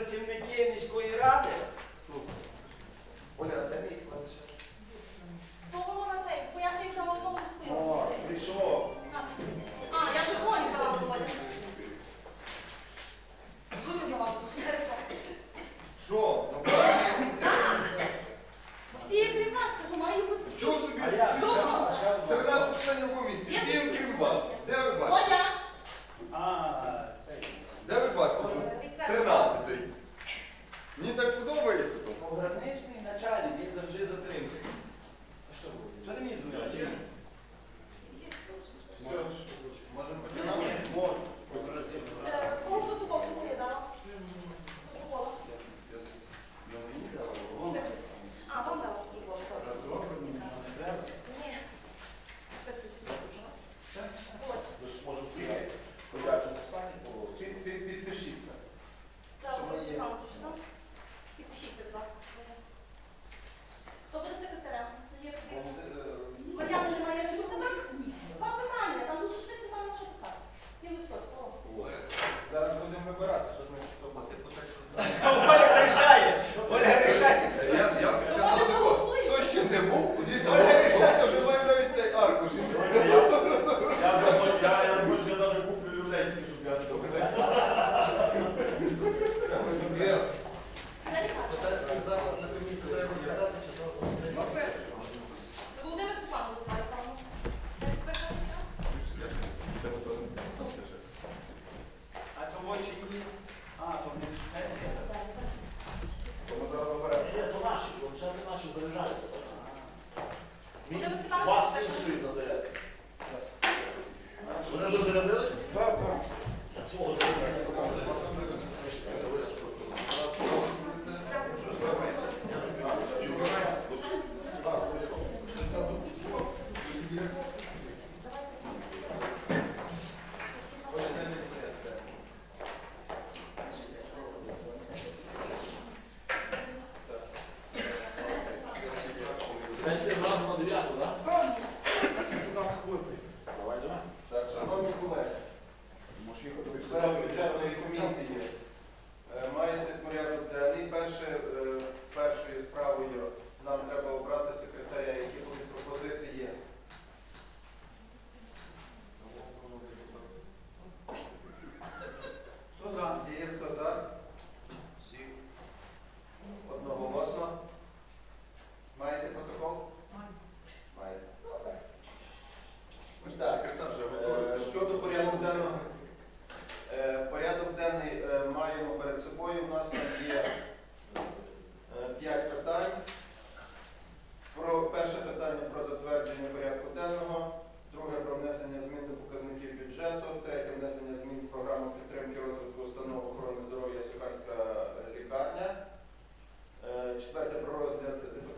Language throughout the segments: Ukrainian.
працівники міської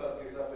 That's exactly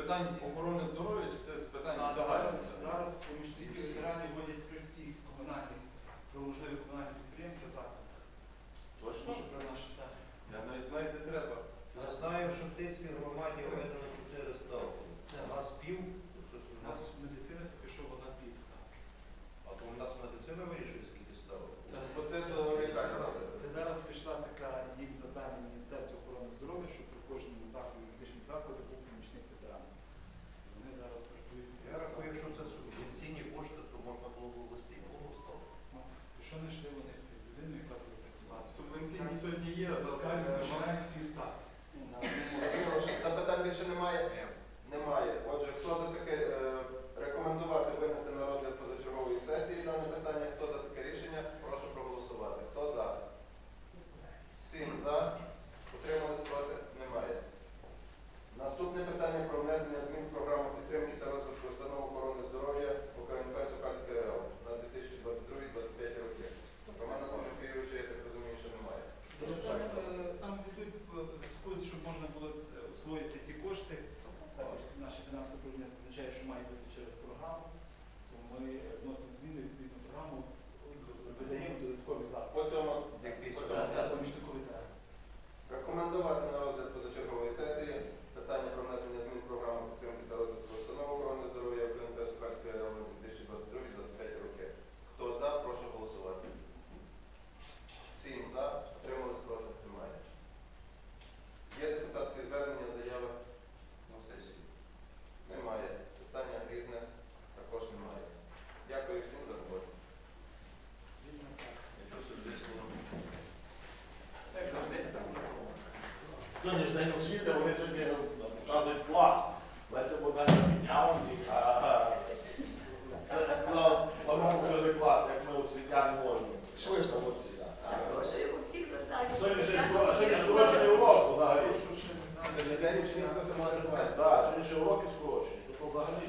питань охорони здоров'я чи це з питань А загальних? зараз, зараз помічники ветеранів вводять при всіх комунальних, про можливі комунальні підприємства закладах. Точно? Прошу про наші так. Я навіть знаєте, треба. Я знаю, що в Тицькій громаді введено 4 ставки. У нас пів, щось У у нас нас. медицина поки що вона півста. А то у нас медицина вирішує, сьогодні є, а завтра немає. Запитань більше немає? Немає. Ми вносимо зміни відповідну програму, видаємо додаткові запити. По цьому по цьому. Рекомендувати на розгляд позачергової сесії питання про внесення змін програми підтримки та розвитку установ охорони здоров'я УКНП Сукальської району Сьогодні ж день освіти, вони сьогодні показують клас. Леся Богданівна підняла всіх, а покажи клас, як ми освітяни можемо. Ж на вулиці. Сьогодні ще скоро- сьогодні ж скорочений урок взагалі. Сьогодні день учнівського самоврядування. Так, сьогодні ще уроки скорочені. Тобто взагалі